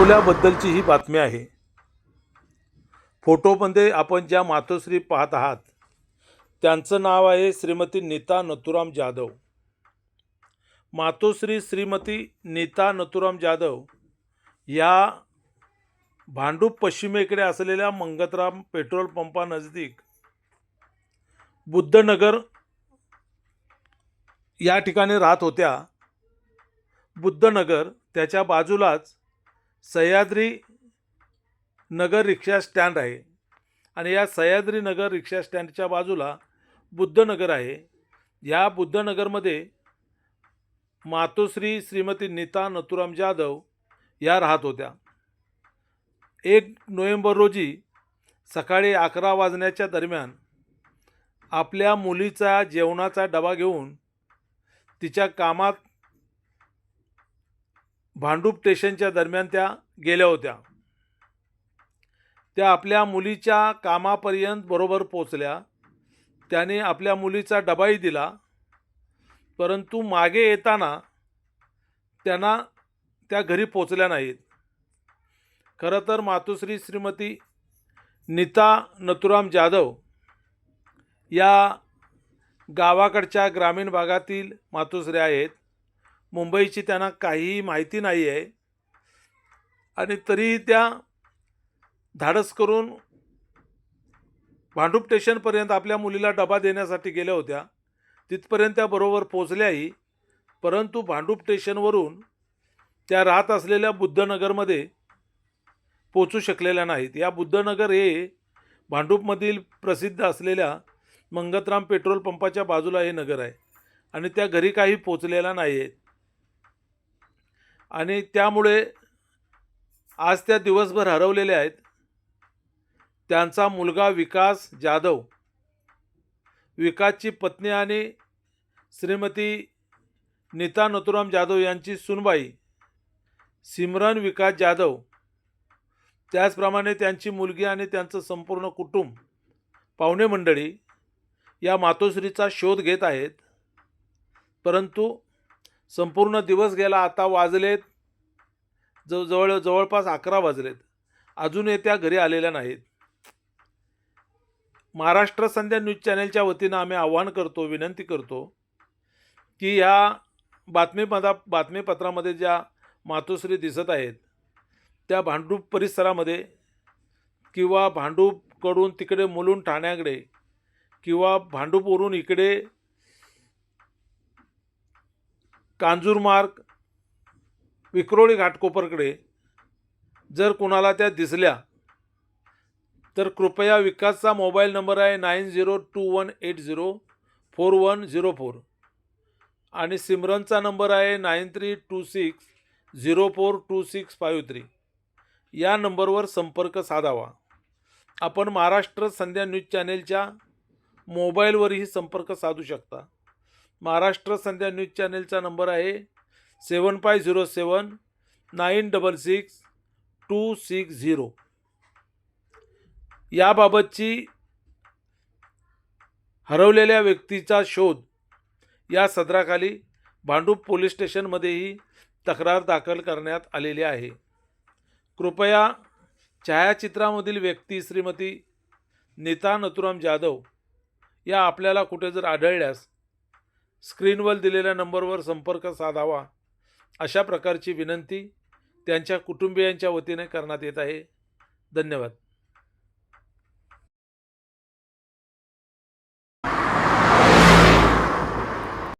हरवल्याबद्दलची ही बातमी आहे. फोटोमध्ये आपण ज्या मातोश्री पाहत आहात त्यांचं नाव आहे श्रीमती नीता नथुराम जाधव. मातोश्री श्रीमती नीता नथुराम जाधव या भांडूप पश्चिमेकडे असलेल्या मंगतराम पेट्रोल पंपानजदीक बुद्धनगर या ठिकाणी राहत होत्या. बुद्धनगर त्याच्या बाजूलाच सह्याद्री नगर रिक्षा स्टँड आहे. आणि या सह्याद्री नगर रिक्षा स्टँडच्या बाजूला बुद्धनगर आहे. या बुद्धनगरमध्ये मातोश्री श्रीमती नीता नथुराम जाधव या राहत होत्या. एक नोव्हेंबर रोजी सकाळी अकरा वाजण्याच्या दरम्यान आपल्या मुलीचा जेवणाचा डबा घेऊन तिच्या कामात भांडूप स्टेशनच्या दरम्यान त्या गेल्या होत्या. त्या आपल्या मुलीच्या कामापर्यंत बरोबर पोचल्या. त्याने आपल्या मुलीचा डबाही दिला. परंतु मागे येताना त्यांना त्या घरी पोचल्या नाहीत. खरं तर मातोश्री श्रीमती नीता नथुराम जाधव या गावाकडच्या ग्रामीण भागातील मातोश्री आहेत. मुंबईची त्यांना काहीही माहिती नाही आहे आणि तरीही त्या धाडस करून भांडूप स्टेशनपर्यंत आपल्या मुलीला डबा देण्यासाठी गेल्या होत्या. तिथपर्यंत त्या बरोबर पोचल्याही परंतु भांडूप स्टेशनवरून त्या राहत असलेल्या बुद्धनगरमध्ये पोचू शकलेल्या नाहीत. या बुद्धनगर हे भांडूपमधील प्रसिद्ध असलेल्या मंगतराम पेट्रोल पंपाच्या बाजूला हे नगर आहे. आणि त्या घरी काही पोचलेल्या नाही आहेत आणि त्यामुळे आज त्या दिवसभर हरवलेल्या आहेत. त्यांचा मुलगा विकास जाधव विकासची पत्नी आणि श्रीमती नीता नथुराम जाधव यांची सुनबाई सिमरन विकास जाधव. त्याचप्रमाणे त्यांची मुलगी आणि त्यांचं संपूर्ण कुटुंब पाहुणे मंडळी या मातोश्रीचा शोध घेत आहेत. परंतु संपूर्ण दिवस गेला आता वाजलेत. जव जवळ जवळपास अकरा वाजलेत. अजूनही त्या घरी आलेल्या नाहीत. महाराष्ट्र संध्या न्यूज चॅनलच्या वतीनं आम्ही आवाहन करतो विनंती करतो की ह्या बातमीपदा बातमीपत्रामध्ये ज्या मातोश्री दिसत आहेत त्या भांडूप परिसरामध्ये किंवा भांडूपकडून तिकडे मुलून ठाण्याकडे किंवा भांडूपवरून इकडे कांजूरमार्ग विक्रोळी घाटकोपरकडे जर कोणाला त्या दिसल्या तर कृपया विकासचा मोबाईल नंबर आहे nine zero two one eight zero four one zero four आणि सिमरनचा नंबर आहे nine three two six zero four two six five three. या नंबरवर संपर्क साधावा. आपण महाराष्ट्र संध्या न्यूज चॅनेलच्या मोबाईलवरही संपर्क साधू शकता. महाराष्ट्र संध्या न्यूज चॅनेलचा नंबर आहे seven five zero seven nine double six two six zero. याबाबतची हरवलेल्या व्यक्तीचा शोध या सदराखाली भांडूप पोलीस स्टेशनमध्येही तक्रार दाखल करण्यात आलेली आहे. कृपया छायाचित्रामधील व्यक्ती श्रीमती नीता नथुराम जाधव या आपल्याला कुठे जर आढळल्यास स्क्रीनवर दिलेल्या नंबरवर संपर्क साधावा अशा प्रकारची विनंती त्यांच्या कुटुंबियांच्या वतीने करण्यात येत आहे. धन्यवाद.